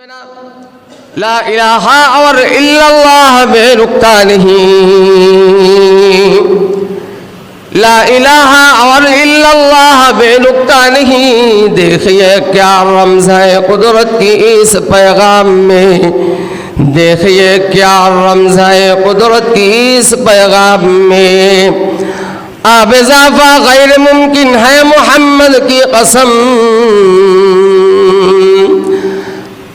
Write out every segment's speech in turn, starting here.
لا الہ اور الا اللہ میں رکتا نہیں لا الہ اور الا اللہ بے نکتہ نہیں دیکھیے کیا رمز ہے قدرت کی اس پیغام میں. دیکھیے کیا رمز ہے قدرت کی اس پیغام میں. آب اضافہ غیر ممکن ہے محمد کی قسم.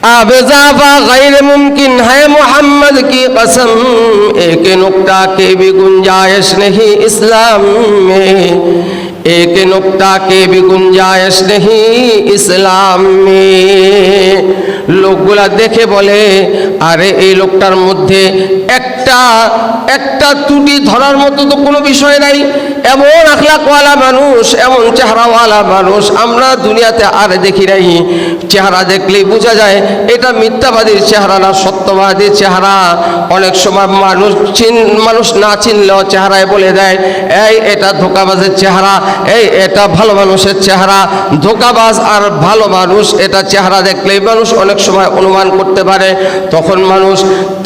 अब इजाफा गैर मुमकिन है मोहम्मद की कसम एक नुक्ता की भी गुंजाइश नहीं इस्लाम में एक नुक्ता की भी गुंजाइश नहीं ইসলাম লোকগুলা দেখে বলে আরে এই লোকটার মধ্যে একটা একটা ত্রুটি ধরার মতো তো কোনো বিষয় নাই এমন আখলাকওয়ালা মানুষ এমন চেহারাওয়ালা মানুষ আমরা দুনিয়াতে আর দেখি নাই চেহারা দেখলেই বোঝা যায় এটা মিথ্যাবাদীর চেহারা না সত্যবাদীর চেহারা অনেক সময় মানুষ চিন মানুষ না চিনলেও চেহারায় বলে দেয় এই এটা ধোকাবাজের চেহারা এই, এটা ভালো মানুষের চেহারা, ধোকাবাজ আর ভালো মানুষ, এটা চেহারা দেখলেই মানুষ অনেক সময় অনুমান করতে পারে। তখন মানুষ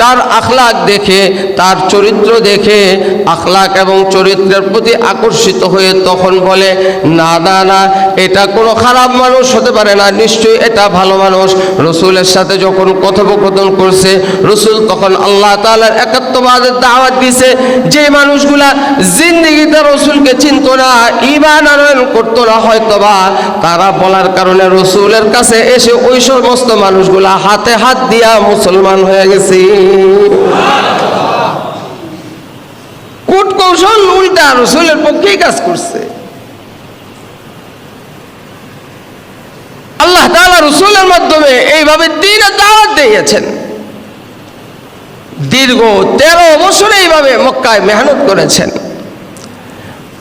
তার আখলাক দেখে, তার চরিত্র দেখে, আখলাক এবং চরিত্রের প্রতি আকর্ষিত হয়ে তখন বলে, না না না, এটা কোনো খারাপ মানুষ হতে পারে না, নিশ্চয়ই এটা ভালো মানুষ। রসুলের সাথে যখন কথোপকথন করছে, রসুল তখন আল্লাহ তালার একাত্মবাদের দাওয়াত দিছে, যে মানুষগুলা জিন্দিগিতে রসুলকে চিনত না ইমান আনয়ন করতো না হয়তো বা তারা বলার কারণে রসুলের কাছে এসে ওই সমস্ত মানুষগুলা হাতে হাত দিয়া মুসলমান হয়ে কৌশল উল্টা রসুলের পক্ষেই কাজ করছে। আল্লাহ তাআলা রসুলের মাধ্যমে এইভাবে দিনের দাওয়াত দিয়েছেন। দীর্ঘ তেরো বছর এইভাবে মক্কায় মেহনত করেছেন।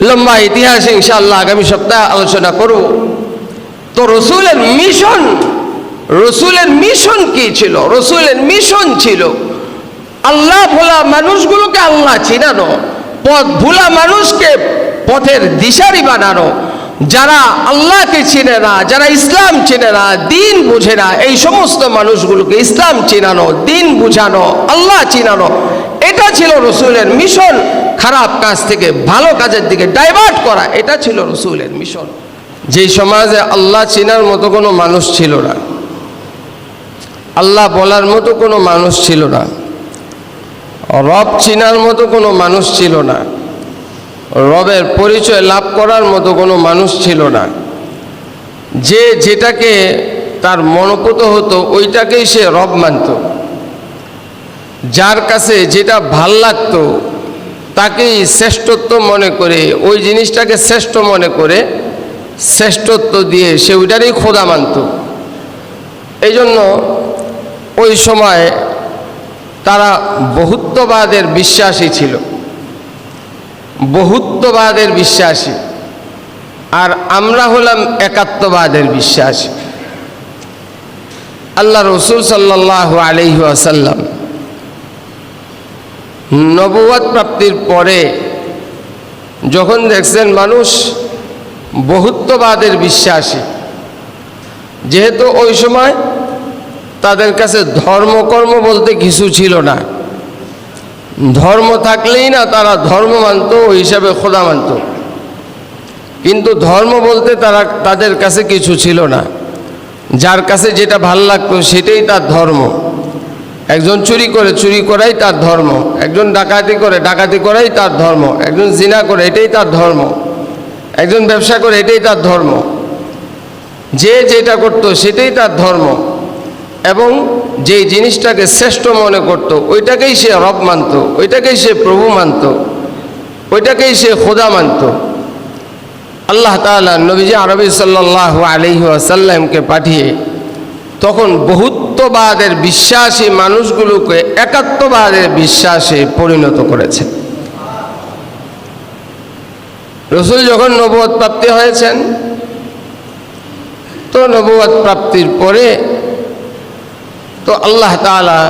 লম্বা ইতিহাস ইনশাআল্লাহ আগামী সপ্তাহে আলোচনা করব। তো রসুলের মিশন রসুলের মিশন কি ছিল? রসুলের মিশন ছিল, আল্লাহ ভোলা মানুষগুলোকে আল্লাহ চিনানো, পথ ভোলা মানুষকে পথের দিশারি বানানো। যারা আল্লাহকে চিনে না, যারা ইসলাম চিনে না, দিন বুঝে না, এই সমস্ত মানুষগুলোকে ইসলাম চিনানো, দিন বুঝানো, আল্লাহ চিনানো। এটা ছিল রসুলের মিশন। খারাপ কাজ থেকে ভালো কাজের দিকে ডাইভার্ট করা, এটা ছিল রসুলের মিশন। যে সমাজে আল্লাহ চিনার মতো কোনো মানুষ ছিল না। আল্লাহ বলার মতো কোনো মানুষ ছিল না। রব চিনার মতো কোনো মানুষ ছিল না। রবের পরিচয় লাভ করার মতো কোনো মানুষ ছিল না। যে যেটাকে তার মনোপুত হতো, ওইটাকেই সে রব মানত। যার কাছে যেটা ভালো লাগতো, তাকেই শ্রেষ্ঠত্ব মনে করে, ওই জিনিসটাকে শ্রেষ্ঠ মনে করে শ্রেষ্ঠত্ব দিয়ে সে ওইটারই খোদা মানত। এই জন্য ওই সময় তারা বহুত্ববাদের বিশ্বাসী ছিল। বহুত্ববাদের বিশ্বাসী। আর আমরা হলাম একাত্মবাদের বিশ্বাসী। আল্লাহ রসুল সাল্লাহ আলহি আসাল্লাম নবুয়াদ প্রাপ্তির পরে যখন দেখছেন মানুষ বহুত্ববাদের বিশ্বাসী, যেহেতু ওই সময় তাদের কাছে ধর্মকর্ম বলতে কিছু ছিল না। ধর্ম থাকলেই না তারা ধর্ম মানত, ওই হিসাবে খোদা মানত। কিন্তু ধর্ম বলতে তারা, তাদের কাছে কিছু ছিল না। যার কাছে যেটা ভালো লাগতো সেটাই তার ধর্ম। একজন চুরি করে, চুরি করাই তার ধর্ম। একজন ডাকাতি করে, ডাকাতি করাই তার ধর্ম। একজন জিনা করে, এটাই তার ধর্ম। একজন ব্যবসা করে, এটাই তার ধর্ম। যে যেটা করতো, সেটাই তার ধর্ম। এবং যে জিনিসটাকে শ্রেষ্ঠ মনে করত, ওইটাকেই সে রব মানত, ওইটাকেই সে প্রভু মানত, ওইটাকেই সে খোদা মানত। আল্লাহ তালা নবীজি আরবি সাল্লাহ আলহি পাঠিয়ে তখন বহুত্ববাদের বিশ্বাসী মানুষগুলোকে একাত্মবাদের বিশ্বাসে পরিণত করেছে। রসুল যখন নবদ প্রাপ্তি হয়েছেন, তো নবদ প্রাপ্তির পরে তো আল্লাহ তালা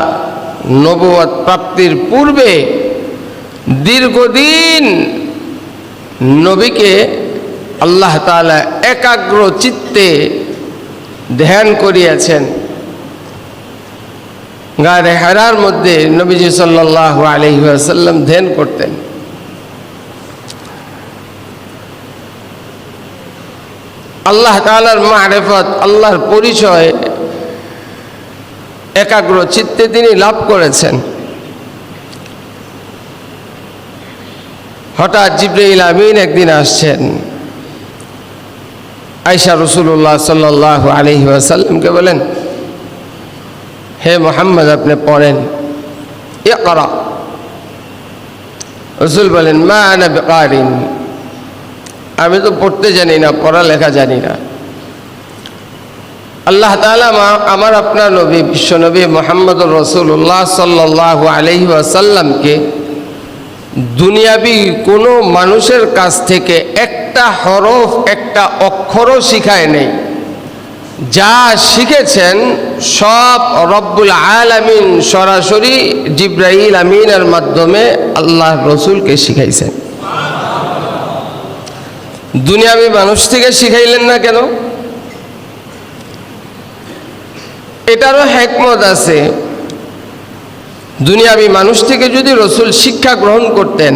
নবুয়াত প্রাপ্তির পূর্বে দীর্ঘদিন নবীকে আল্লাহ তালা একাগ্র চিত্তে ধ্যান করিয়াছেন। গায়ে হেরার মধ্যে নবীজি সাল্লাহ আলহি আসাল্লাম ধ্যান করতেন। আল্লাহ তালার মারেফত, আল্লাহর পরিচয়, একাগ্র চিত্তে তিনি লাভ করেছেন। হঠাৎ জিব্রাইল আমিন একদিন আসছেন। আয়সা রসুল্লাহ সাল্লাহ আলহি আসাল্লামকে বলেন হে মোহাম্মদ, আপনি পড়েন। এ করা রসুল বলেন, মা আনা বেকারিন। আমি তো পড়তে জানি না, পড়ালেখা জানি না। আল্লাহ তালা আমার আপনার নবী বিশ্বনবী মোহাম্মদ রসুল্লাহ সাল্লাহ আলহি আসাল্লামকে দুনিয়াবি কোনো মানুষের কাছ থেকে একটা হরফ, একটা অক্ষরও শিখায় নেই। যা শিখেছেন সব রব্বুল আলামিন সরাসরি জিব্রাহিল আমিনের মাধ্যমে আল্লাহ রসুলকে শিখাইছেন। দুনিয়াবি মানুষ থেকে শিখাইলেন না কেন? এটারও হেকমত আছে। দুনিয়াবি মানুষ থেকে যদি রসুল শিক্ষা গ্রহণ করতেন,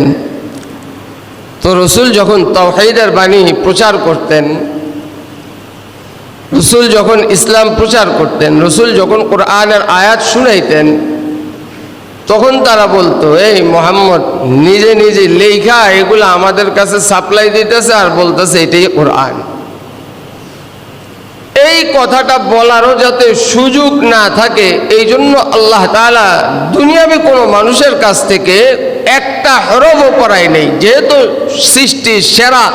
তো রসুল যখন তহিদের বাণী প্রচার করতেন রসুল যখন ইসলাম প্রচার করতেন, রসুল যখন কোরআনের আয়াত শুনাইতেন, তখন তারা বলতো, এই মোহাম্মদ, নিজে নিজে লেখা এগুলো আমাদের কাছে সাপ্লাই দিতেছে আর বলতেছে এটাই কোরআন। এই কথাটা বলারও যাতে সুযোগ না থাকে এই জন্য আল্লাহ তালা দুনিয়াবি কোনো মানুষের কাছ থেকে একটা হরফও করাই নেই। যেহেতু সৃষ্টি সেরা,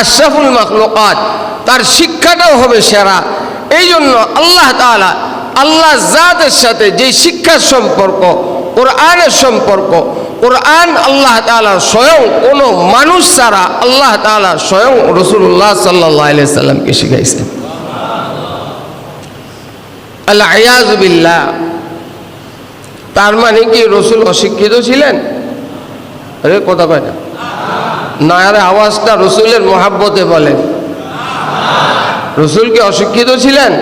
আশরাফুল মখলুকাত, তার শিক্ষাটাও হবে সেরা। এই জন্য আল্লাহ তালা আল্লাহ জাতের সাথে যে শিক্ষার সম্পর্ক, কোরআনের সম্পর্ক, কোরআন আল্লাহ তালা স্বয়ং কোনো মানুষ ছাড়া আল্লাহ তালা স্বয়ং রসুল্লাহ সাল্লাহ সাল্লামকে শিখাইছেন। আল্লাহ আয়াজবিল্লাহ তার মানে কি রসুল অশিক্ষিত ছিলেন? আরে, কথা কয় না। আরে আওয়াজটা রসুলের মহাব্বতে বলেন রসুল কি অশিক্ষিত ছিলেন?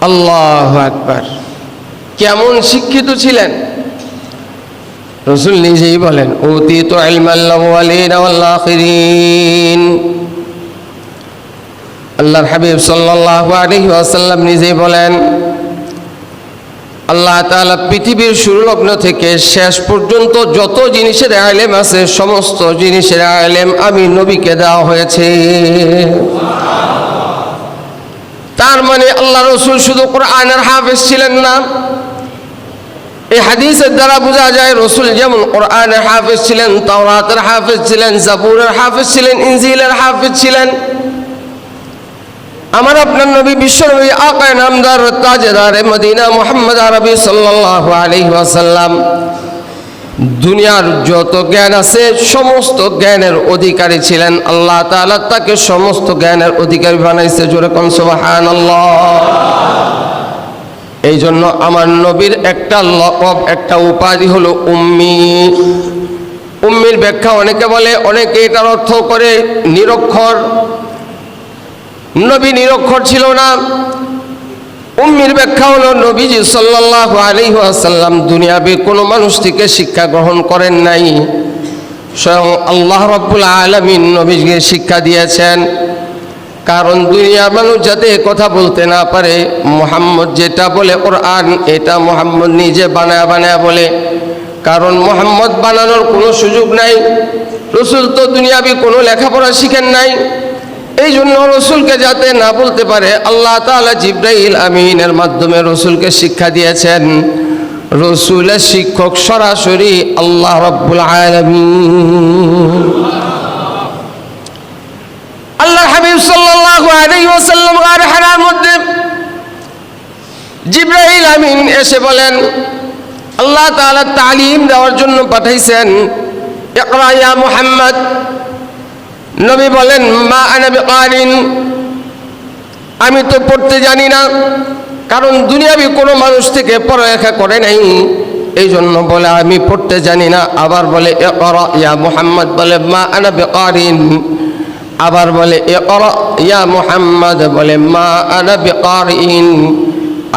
আল্লাহ আকবার। কেমন শিক্ষিত ছিলেন? রসুল নিজেই বলেন অতি তো আল্লাহর হাবিব সাল্লাহ আলহি আসাল্লাম নিজেই বলেন আল্লাহ তালা পৃথিবীর শুরুলগ্ন থেকে শেষ পর্যন্ত যত জিনিসের আলেম আছে, সমস্ত জিনিসের আলেম আমি নবীকে দেওয়া হয়েছে। তার মানে আল্লাহ রসুল শুধু কোরআনের হাফেজ ছিলেন না। এই হাদিসের দ্বারা বোঝা যায়, রসুল যেমন কোরআনের হাফেজ ছিলেন, তাওরাতের হাফেজ ছিলেন, জাবুরের হাফেজ ছিলেন, ইনজিলের হাফেজ ছিলেন আমার আপনার নবী বিশ্বনবী আকায় নামদার তাজেদার মদিনা মোহাম্মদ আরবি সাল্লাহ আলহি ওয়াসাল্লাম। দুনিয়ার যত জ্ঞান আছে, সমস্ত জ্ঞানের অধিকারী ছিলেন। আল্লাহ তাআলা তাকে সমস্ত জ্ঞানের অধিকারী বানাইছে, জোরে কন সুবহান এই জন্য আমার নবীর একটা লকব, একটা উপাধি হলো উম্মি। উম্মির ব্যাখ্যা অনেকে বলে, অনেকে এটার অর্থ করে নিরক্ষর। নবী নিরক্ষর ছিল না। উম্মির ব্যাখ্যা হলো, নবীজি সাল্লাহ আলিহাসাল্লাম দুনিয়াবি কোনো মানুষ থেকে শিক্ষা গ্রহণ করেন নাই। স্বয়ং আল্লাহ রব্বুল আলমিন নবীকে শিক্ষা দিয়েছেন। কারণ দুনিয়ার মানুষ যাতে কথা বলতে না পারে, মোহাম্মদ যেটা বলে ওর আন এটা মোহাম্মদ নিজে বানায় বানায় বলে। কারণ মোহাম্মদ বানানোর কোনো সুযোগ নাই। রসুল তো দুনিয়াবি কোনো লেখাপড়া শিখেন নাই। এই জন্য রসুলকে যাতে না বলতে পারে, আল্লাহ তালা জিব্রাইল আমিনের মাধ্যমে রসুলকে শিক্ষা দিয়েছেন, রসুলের শিক্ষক সরাসরি আল্লাহ রব্বুল আলমিন। আল্লাহ হাবিব ওয়াসাল্লাম আর হারার মধ্যে জিব্রাইল আমিন এসে বলেন, আল্লাহ তাআলা তালিম দেওয়ার জন্য পাঠাইছেন ইয়া মুহাম্মদ। নবী বলেন, মা আনা বিকারিন আমি তো পড়তে জানি না, কারণ দুনিয়াবি কোনো মানুষ থেকে পড়ালেখা করে নাই। এই জন্য বলে, আমি পড়তে জানি না। আবার বলে, ইকরা ইয়া মুহাম্মদ। বলে, মা আনা বিকারিন আবার বলে, ইকরা ইয়া মুহাম্মদ। বলে, মা আনা বিকারিন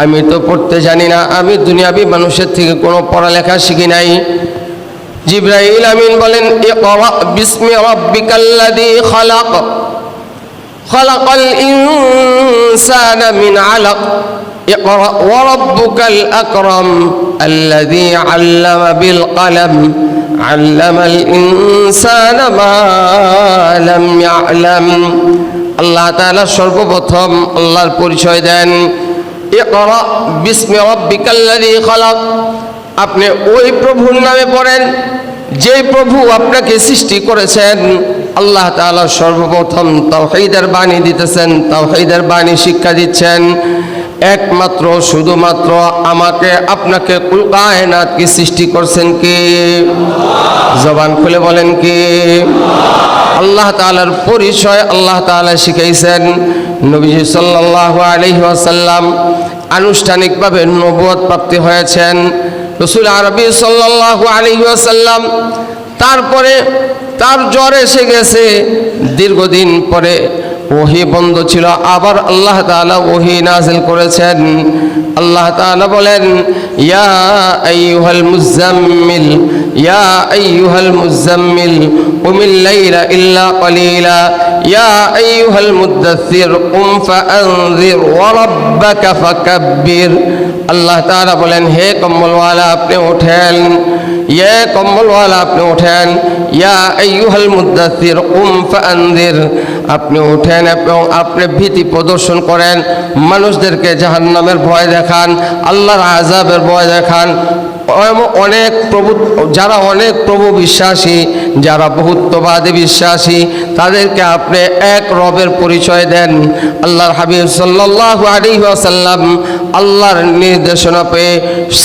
আমি তো পড়তে জানি না। আমি দুনিয়াবি মানুষের থেকে কোনো পড়ালেখা শিখি নাই। জিব্রাইল আমিন বলেন ইকরা বিসমি রাব্বিকাল্লাযী খালাক খালাকাল ইনসানা মিন আলাক اقرأ وربك الأكرم الذي علم بالقلم علم الإنسان ما لم يعلم আল্লাহ তাআলা সর্বপ্রথম আল্লাহর পরিচয় দেন ইকরা বিসমি রাব্বিকাল্লাযী খালাক আপনি ওই প্রভুর নামে পড়েন যে প্রভু আপনাকে সৃষ্টি করেছেন, আল্লাহ তাআলা সর্বপ্রথম তাওহীদের বাণী দিতেছেন, তাওহীদের বাণী শিক্ষা দিচ্ছেন। একমাত্র, শুধুমাত্র আমাকে, আপনাকে কুল কায়নাত কি সৃষ্টি করছেন কি? জবান খুলে বলেন কি? আল্লাহ তাআলার পরিচয় আল্লাহ তাআলা শিখাইছেন। নবীজি সাল্লাল্লাহু আলাইহি ওয়াসাল্লাম আনুষ্ঠানিকভাবে নবুয়ত প্রাপ্তি হয়েছেন। রসুল আরবি সাল্লাল্লাহু আলাইহি ওয়াসাল্লাম, তারপরে তার জ্বর এসে গেছে। দীর্ঘদিন পরে ওহি বন্ধ ছিল। আবার আল্লাহ তাআলা ওহি নাজিল করেছেন। আল্লাহ তাআলা বলেন, ইয়া আইয়ুহাল মুজাম্মিল ইয়া আইয়ুহাল মুজাম্মিল কুমিল লাইলা ইল্লা কলিলা আইয়ুহাল মুদ্দাথির কুম ফাআনযির ওয়া রাব্বাকা ফাকাব্বির আল্লাহ তাআলা বলেন হে কম্বলওয়ালা, আপনি ওঠেন ইয়ে কম্বলওয়ালা, আপনি ওঠেন ইয়া আইয়ুহাল মুদ্দাথির কুম ফাআনযির আপনি ওঠেন এবং আপনি ভীতি প্রদর্শন করেন। মানুষদেরকে জাহান্নামের ভয় দেখান, আল্লাহর আজাবের ভয় দেখান। অনেক প্রভু, যারা অনেক প্রভু বিশ্বাসী, যারা বহুত্ববাদী বিশ্বাসী, তাদেরকে আপনি এক রবের পরিচয় দেন। আল্লাহর হাবিব সাল্লাল্লাহু আলাইহি ওয়াসাল্লাম আল্লাহর নির্দেশনা পেয়ে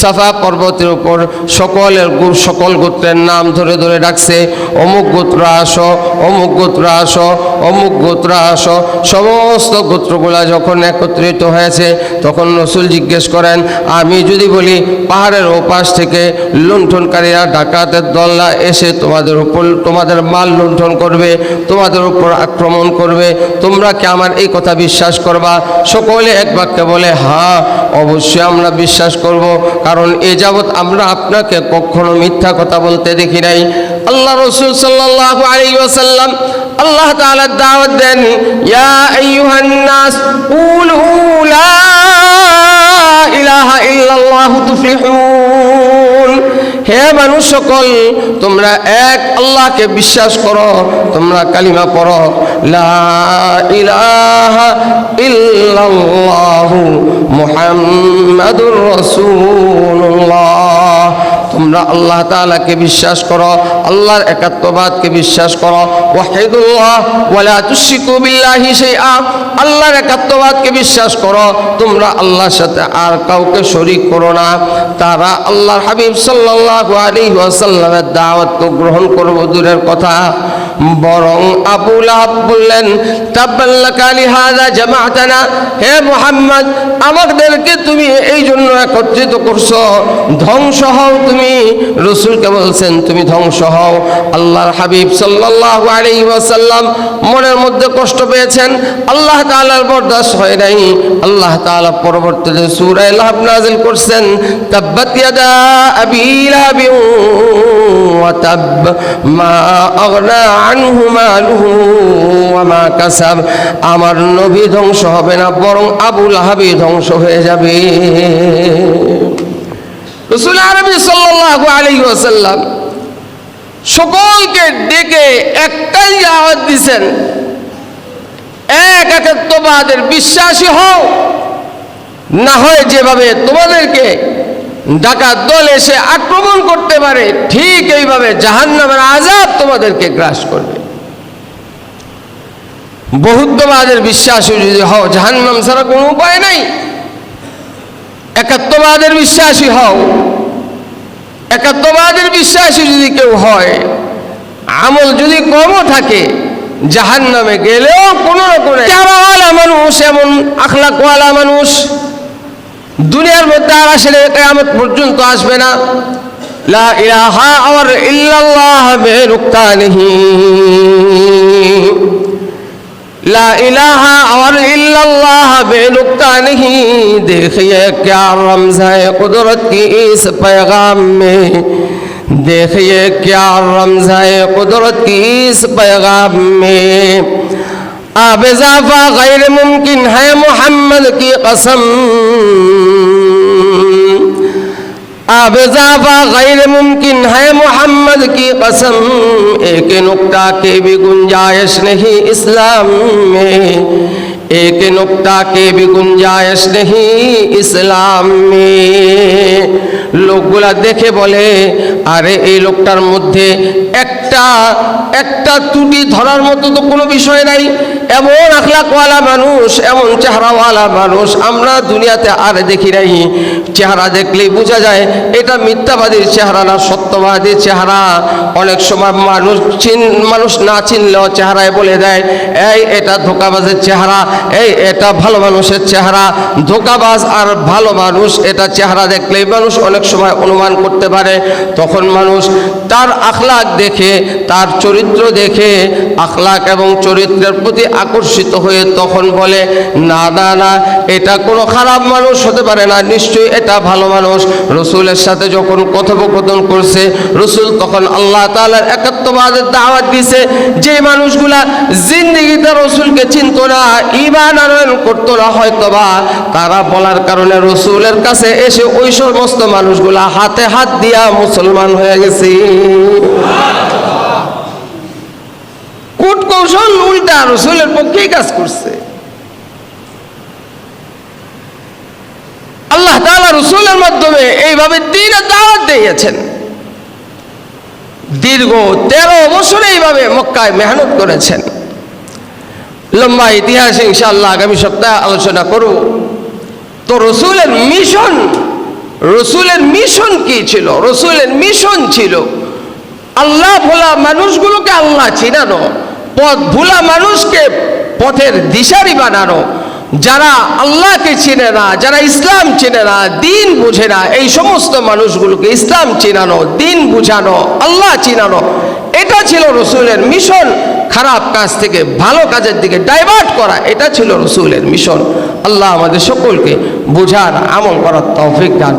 সাফা পর্বতের উপর সকলের সকল গোত্রের নাম ধরে ধরে ডাকছে, অমুক গোত্র আসো, অমুক গোত্র আসো, অমুক গোত্র আসো। সমস্ত গোত্রগুলা যখন একত্রিত হয়েছে, তখন রসুল জিজ্ঞেস করেন, আমি যদি বলি পাহাড়ের ওপাশ থেকে লুণ্ঠনকারীরা ডাকাতের দল্লা এসে তোমাদের উপর, তোমাদের মাল লুণ্ঠন করবে, তোমাদের উপর আক্রমণ করবে। তোমরা কি আমার এই কথা বিশ্বাস করবা? সকলে এক বাক্যে বলে হ্যাঁ অবশ্যই আমরা বিশ্বাস করব। কারণ এ যাবৎ আমরা আপনাকে কখনো মিথ্যা কথা বলতে দেখি নাই। আল্লাহ রসুল ওয়াসাল্লাম আল্লাহ তাআলা দাওয়াত দেন, ইয়া আইয়ুহান নাস কুলু ইলাহা হে মানুষ সকল, তোমরা এক আল্লাহকে বিশ্বাস করো, তোমরা কালিমা পড়ো। লা ইলাহা ইল্লাল্লাহু মুহাম্মাদুর রাসূলুল্লাহ। তোমরা আল্লাহ তালাকে বিশ্বাস করো, আল্লাহর একাত্মবাদকে বিশ্বাস করো। আল্লাহর একাত্মবাদকে বিশ্বাস করো। তোমরা আল্লাহর সাথে আর কাউকে শরিক করো না। তারা আল্লাহর হাবিব সাল্লাহ আলী ওয়াসাল্লামের দাওয়াত গ্রহণ করব দূরের কথা। বরং আবু লাহাব বললেন তাব্বাল্লাকা লিহাযা জামাআতানা হে মুহাম্মদ, আমাদেরকে তুমি এই জন্য একত্রিত করছ। ধ্বংস হও তুমি। রসুলকে বলছেন, তুমি ধ্বংস হও। আল্লাহর হাবিব সাল্লাল্লাহু আলাইহি ওয়াসাল্লাম মনের মধ্যে কষ্ট পেয়েছেন। আল্লাহ তাআলার বরদাস্ত হয় নাই। আল্লাহ তাআলা পরবর্তীতে সূরা লাহাব নাযিল করছেন, তাব্বাত ইয়াদা আবি লাহাবিন ওয়া তাব মা আগনা আনহু মালুহু ওয়া কাসাব। আমার নবী ধ্বংস হবে না, বরং আবু লাহাবই ধ্বংস হয়ে যাবে। রসুল আরবি সাল্লাল্লাহু সকলকে ডেকে একটাই আওয়াজ দিছেন, এক একাত্মবাদের বিশ্বাসী হও। না হয় যেভাবে তোমাদেরকে ডাকাত দল এসে আক্রমণ করতে পারে, ঠিক এইভাবে জাহান্নামের আজাব তোমাদেরকে গ্রাস করবে। বহুত্ববাদের বিশ্বাসী যদি হও, জাহান্নাম ছাড়া কোনো উপায় নাই। একাত্মবাদের বিশ্বাসী হও। একাত্মবাদের বিশ্বাসী যদি কেউ হয়, আমল যদি কমও থাকে জাহান নামে গেলেও কোনো কোনো মানুষ, এমন আখলাকওয়ালা মানুষ দুনিয়ার মধ্যে আর আসলে কেয়ামত পর্যন্ত আসবে না লা ইলাহা আর ইল্লাল্লাহ বেরুক্তানিহি লা ইলাহা আর ইল্লাল্লাহ বেনুক্তানিহি देखिए क्या रमज है कुदरत की इस पैगाम में देखिए क्या रमज है कुदरत की इस पैगाम में آپ اضافہ غیر ممکن ہے محمد کی قسم۔ آپ اضافہ غیر ممکن ہے محمد کی قسم۔ ایک نقطہ کی بھی گنجائش نہیں اسلام میں۔ एक नुक्ता की भी गुंजाइश नहीं ইসলাম লোকগুলা দেখে বলে আরে এই লোকটার মধ্যে একটা একটা ত্রুটি ধরার মতো তো কোনো বিষয় নাই এমন আখলাকওয়ালা মানুষ এমন চেহারাওয়ালা মানুষ আমরা দুনিয়াতে আর দেখি নাই চেহারা দেখলেই বোঝা যায় এটা মিথ্যাবাদীর চেহারা না সত্যবাদীর চেহারা অনেক সময় মানুষ চিন মানুষ না চিনলেও চেহারায় বলে দেয় এই এটা ধোকাবাজের চেহারা এই, এটা ভালো মানুষের চেহারা, ধোকাবাজ আর ভালো মানুষ, এটা চেহারা দেখলেই মানুষ অনেক সময় অনুমান করতে পারে। তখন মানুষ তার আখলাক দেখে, তার চরিত্র দেখে, আখলাক এবং চরিত্রের প্রতি আকর্ষিত হয়ে তখন বলে, না না না, এটা কোনো খারাপ মানুষ হতে পারে না, নিশ্চয়ই এটা ভালো মানুষ। রসুলের সাথে যখন কথোপকথন করছে, রসুল তখন আল্লাহ তালার একাত্মবাদের দাওয়াত দিছে, যে মানুষগুলা জিন্দিগিতে রসুলকে চিনত না ইমান করতো না হয়তো বা তারা বলার কারণে রসুলের কাছে এসে ওই সমস্ত মানুষগুলা হাতে হাত দিয়া মুসলমান হয়ে কৌশল উল্টা রসুলের পক্ষেই কাজ করছে। আল্লাহ তাআলা রসুলের মাধ্যমে এইভাবে দিনের দাওয়াত দিয়েছেন। দীর্ঘ তেরো বছর এইভাবে মক্কায় মেহনত করেছেন। লম্বা ইতিহাস ইনশাআল্লাহ আগামী সপ্তাহে আলোচনা করব। তো রসুলের মিশন রসুলের মিশন কি ছিল? রসুলের মিশন ছিল, আল্লাহ ভোলা মানুষগুলোকে আল্লাহ চিনানো, পথ ভোলা মানুষকে পথের দিশারি বানানো। যারা আল্লাহকে চিনে না, যারা ইসলাম চিনে না, দিন বুঝে না, এই সমস্ত মানুষগুলোকে ইসলাম চিনানো, দিন বুঝানো, আল্লাহ চিনানো। এটা ছিল রসুলের মিশন। খারাপ কাজ থেকে ভালো কাজের দিকে ডাইভার্ট করা, এটা ছিল রসুলের মিশন। আল্লাহ আমাদের সকলকে বোঝার আমল করার তৌফিক দান।